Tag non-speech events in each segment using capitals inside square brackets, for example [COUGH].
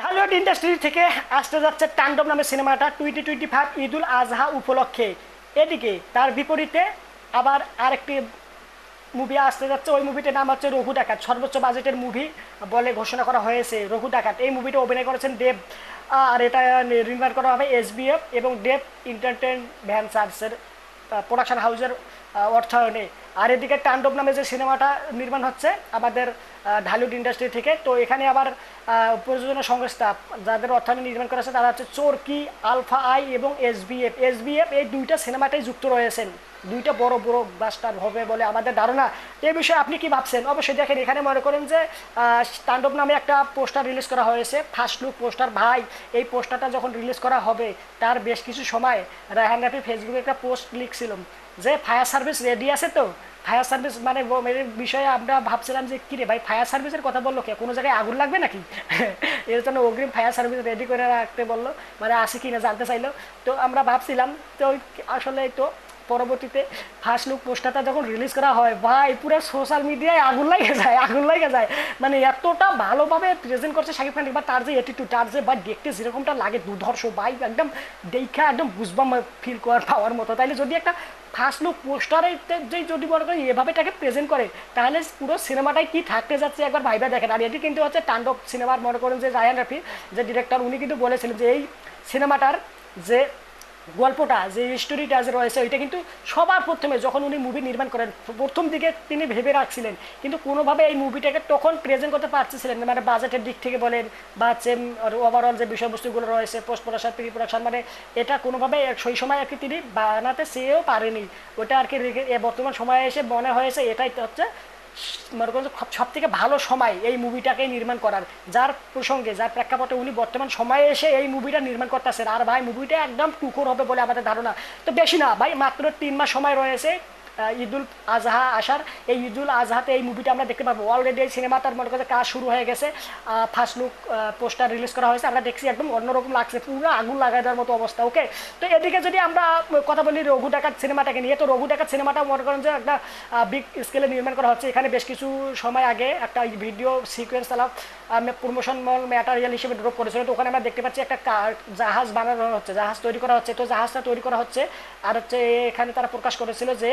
Hollywood industry থেকে আসতে যাচ্ছে টান্ডব নামে সিনেমাটা twenty twenty five Eidul Azha উপলক্ষে। এদিকে তার বিপরীতে আবার আরেকটি মুভি আসতে যাচ্ছে, ওই মুভিটার নাম হচ্ছে রঘু ডাকাত। সর্বোচ্চ বাজেটের মুভি বলে ঘোষণা করা হয়েছে রঘু ডাকাত। এই মুভিটা অভিনয় করেছেন দেব, আর এটা নির্মাণ করা হবে এসবিএফ এবং দেব এন্টারটেন ভ্যানসার্সের প্রোডাকশন হাউসের অর্থায়নে। আর এদিকে টান্ডব নামে যে সিনেমাটা নির্মাণ হচ্ছে আমাদের ঢালিউড ইন্ডাস্ট্রি থেকে, তো এখানে আবার প্রযোজনা সংস্থা যাদের অর্থায়নে নির্মাণ করা হচ্ছে তারা হচ্ছে চোরকি, আলফা আই এবং এসবিএফ এসবিএফ এই দুইটা সিনেমাটাই যুক্ত রয়েছেন। দুইটা বড় বড় ব্লাস্টার হবে বলে আমাদের ধারণা। এই বিষয়ে আপনি কি ভাবছেন? অবশ্যই দেখেন, এখানে মনে করেন যে তাণ্ডব নামে একটা পোস্টার রিলিজ করা হয়েছে। ফার্স্ট লুক পোস্টার ভাই, এই পোস্টারটা যখন রিলিজ করা হবে, তার বেশ কিছু সময় রায়হান রাফি ফেসবুকে একটা পোস্ট লিখছিল যে ফায়ার সার্ভিস রেডি আছে তো? ফায়ার সার্ভিস মানে বিষয়ে আমরা ভাবছিলাম যে, কিরে ভাই ফায়ার সার্ভিসের কথা বলল কে? কোনো জায়গায় আগুন লাগবে নাকি? [LAUGHS] এর জন্য অগ্রিম ফায়ার সার্ভিস রেডি করে রাখতে বলল। মানে আসে কি না জানতে চাইলো। তো আমরা ভাবছিলাম, তো আসলে তো পরবর্তীতে ফার্স্ট লুক পোস্টারটা যখন রিলিজ করা হয়, ভাই, পুরো সোশ্যাল মিডিয়ায় আগুন লাগে যায়, আগুন লাগে যায়। মানে এতটা ভালোভাবে প্রেজেন্ট করছে শাকিব খান বা তার যে এটিটিউড তার যে বা দেখতে যেরকমটা লাগে, দুধর্ষ ভাই একদম দেখা, একদম বুঝবাম ফিল করার পাওয়ার মতো। তাইলে যদি একটা ফার্স্ট লুক পোস্টারে যে যদি মনে করেন এভাবে তাকে প্রেজেন্ট করে, তাহলে পুরো সিনেমাটাই কি থাকতে যাচ্ছে একবার ভাইবা দেখেন। আর এটি কিন্তু হচ্ছে তাণ্ডব সিনেমার মনে করেন যে রায়ান রাফি যে ডিরেক্টর উনি কিন্তু বলেছিলেন যে এই সিনেমাটার যে গল্পটা, যে স্টোরিটা যে রয়েছে, ওইটা কিন্তু সবার প্রথমে যখন উনি মুভি নির্মাণ করেন, প্রথম দিকে তিনি ভেবে রাখছিলেন। কিন্তু কোনোভাবে এই মুভিটাকে তখন প্রেজেন্ট করতে পারছিলেন মানে বাজেটের দিক থেকে বলেন, বা যে ওভারঅল যে বিষয়বস্তুগুলো রয়েছে পোস্ট প্রোডাকশন প্রি প্রোডাকশন মানে এটা কোনোভাবে সেই সময় আর কি তিনি বানাতে চেয়েও পারেনি। ওটা আর কি বর্তমান সময়ে এসে মনে হয়েছে, এটাই হচ্ছে মনে করেন সব থেকে ভালো সময় এই মুভিটাকে নির্মাণ করার। যার প্রসঙ্গে, যার প্রেক্ষাপটে উনি বর্তমান সময়ে এসে এই মুভিটা নির্মাণ করতেছেন। আর ভাই মুভিটা একদম টুকর হবে বলে আমাদের ধারণা। তো বেশি না, ভাই, মাত্র তিন মাস সময় রয়েছে। ঈদুল আজহা আসার। এই ঈদুল আজহাতে এই মুভিটা আমরা দেখতে পাবো। অলরেডি এই সিনেমাটার মনে করছে কাজ শুরু হয়ে গেছে। ফার্স্ট লুক পোস্টার রিলিজ করা হয়েছে। আমরা দেখছি একদম অন্যরকম লাগছে। পুরো আগুন লাগাই দেওয়ার মতো অবস্থা ওকে তো এদিকে যদি আমরা কথা বলি রঘু ডাকাত সিনেমাটাকে নিয়ে, তো রঘু ডাকাত সিনেমাটা মনে করেন যে একটা বিগ স্কেলে নির্মাণ করা হচ্ছে। এখানে বেশ কিছু সময় আগে একটা ভিডিও সিকোয়েন্স তারা প্রমোশন ম্যাটারিয়াল হিসেবে ড্রপ করেছিল। তো ওখানে আমরা দেখতে পাচ্ছি একটা জাহাজ বানানো হচ্ছে, জাহাজ তৈরি করা হচ্ছে। তো জাহাজটা তৈরি করা হচ্ছে। আর হচ্ছে এখানে তারা প্রকাশ করেছিল যে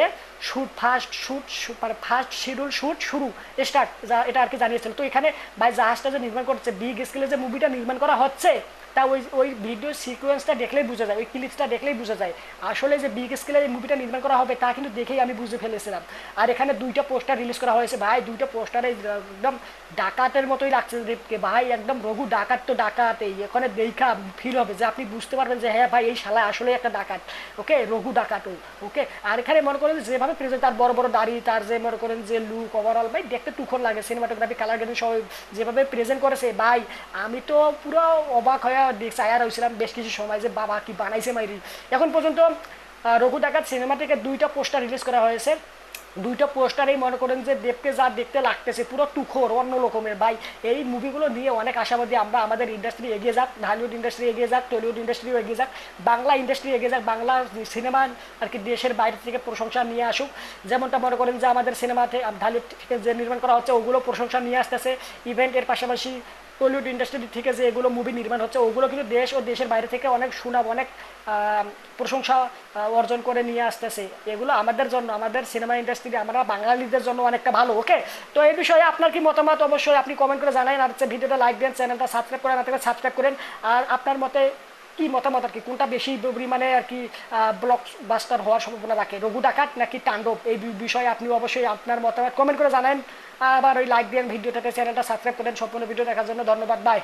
শুট ফার্স্ট শুট মানে ফার্স্ট শিডিউল শুট শুরু স্টার্ট এটা আর কি জানিয়েছিল তো এখানে ভাই জাহাজটা যে নির্মাণ করছে বিগ স্কেলে যে মুভিটা নির্মাণ করা হচ্ছে তা ওই ওই ভিডিও সিকোয়েন্সটা দেখলেই বোঝা যায়, ওই ক্লিপসটা দেখলেই বোঝা যায়। আসলে যে বিগ স্কেলে এই মুভিটা নির্মাণ করা হবে, তা কিন্তু দেখেই আমি বুঝে ফেলেছিলাম। আর এখানে দুইটা পোস্টার রিলিজ করা হয়েছে। ভাই, দুইটা পোস্টারে একদম ডাকাতের মতোই লাগছে দেবকে ভাই, একদম রঘু ডাকাত তো ডাকাতেই। এখানে দেখা ফিল হবে যে আপনি বুঝতে পারবেন যে হ্যাঁ ভাই, এই শালা আসলে একটা ডাকাত। ওকে? রঘু ডাকাত ওকে? আর এখানে মনে করেন যেভাবে প্রেজেন্ট তার বড় বড় দাড়ি, তার যে মনে করেন যে লুক ওভারঅল ভাই, দেখতে টুকর লাগে। সিনেমাটোগ্রাফি কালার গ্রেডিং সব যেভাবে প্রেজেন্ট করেছে। ভাই, আমি তো পুরো অবাক হয়ে দেখছি আয়ার হয়েছিলাম বেশ কিছু সময় যে বাবা কি বানাইছে মাইরি। এখন পর্যন্ত রঘু ডাকাত সিনেমা থেকে দুইটা পোস্টার রিলিজ করা হয়েছে। দুইটা পোস্টারেই মনে করেন যে দেবকে যা দেখতে লাগতেছে, পুরো টুখোর অন্য রকমের। ভাই, এই মুভিগুলো নিয়ে অনেক আশাবাদী আমরা আমাদের ইন্ডাস্ট্রি এগিয়ে যাক ঢালিউড ইন্ডাস্ট্রি এগিয়ে যাক টলিউড ইন্ডাস্ট্রিও এগিয়ে যাক, বাংলা ইন্ডাস্ট্রি এগিয়ে যাক, বাংলা সিনেমা আর কি দেশের বাইরে থেকে প্রশংসা নিয়ে আসুক। যেমনটা মনে করেন যে আমাদের সিনেমাতে ঢালিউড থেকে যে নির্মাণ করা হচ্ছে, ওগুলো প্রশংসা নিয়ে আসতেছে। ইভেন্টের পাশাপাশি টলিউড ইন্ডাস্ট্রি থেকে যে এগুলো মুভি নির্মাণ হচ্ছে, ওগুলো কিন্তু দেশ ও দেশের বাইরে থেকে অনেক সুনাম, অনেক প্রশংসা অর্জন করে নিয়ে আসতেছে। এগুলো আমাদের জন্য, আমাদের সিনেমা ইন্ডাস্ট্রি আমরা বাঙালিদের জন্য অনেকটা ভালো ওকে তো এই বিষয়ে আপনার কি মতামত? অবশ্যই আপনি কমেন্ট করে জানান আর ভিডিওটা লাইক দেন চ্যানেলটা সাবস্ক্রাইব করেন আপনাকে সাবস্ক্রাইব করেন। আর আপনার মতে কি মতামত আর কি? কোনটা বেশি পরিমাণে আর কি ব্লক বাস্টার হওয়ার সম্ভাবনা রাখে? রঘু ডাকাত নাকি তাণ্ডব? এই বিষয়ে আপনি অবশ্যই আপনার মতামত কমেন্ট করে জানান। আবার ওই লাইক দিন ভিডিওটাতে চ্যানেলটা সাবস্ক্রাইব করেন সম্পূর্ণ ভিডিও দেখার জন্য ধন্যবাদ। বাই